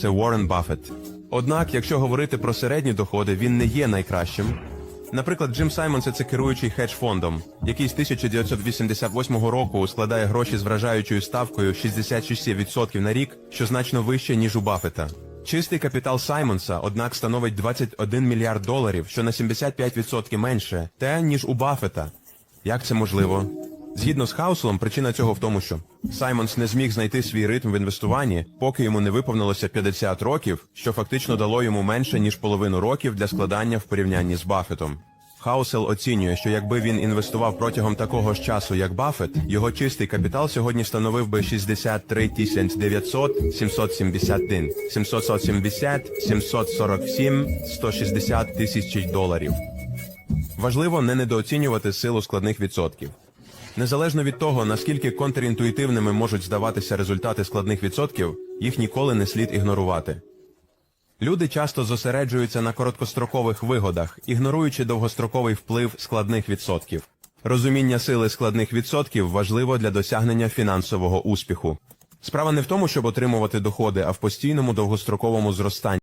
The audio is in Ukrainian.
це Уоррен Баффет. Однак, якщо говорити про середні доходи, він не є найкращим. Наприклад, Джим Саймонс це керуючий хедж-фондом, який з 1988 року складає гроші з вражаючою ставкою 66% на рік, що значно вище, ніж у Баффета. Чистий капітал Саймонса, однак, становить 21 мільярд доларів, що на 75% менше, те, ніж у Баффета. Як це можливо? Згідно з Хауселом, причина цього в тому, що Саймонс не зміг знайти свій ритм в інвестуванні, поки йому не виповнилося 50 років, що фактично дало йому менше ніж половину років для складання в порівнянні з Баффетом. Хаусел оцінює, що якби він інвестував протягом такого ж часу, як Баффет, його чистий капітал сьогодні становив би 63 тисяч 900, 771, 770, 747, 160 тисяч доларів. Важливо не недооцінювати силу складних відсотків. Незалежно від того, наскільки контрінтуїтивними можуть здаватися результати складних відсотків, їх ніколи не слід ігнорувати. Люди часто зосереджуються на короткострокових вигодах, ігноруючи довгостроковий вплив складних відсотків. Розуміння сили складних відсотків важливо для досягнення фінансового успіху. Справа не в тому, щоб отримувати доходи, а в постійному довгостроковому зростанні.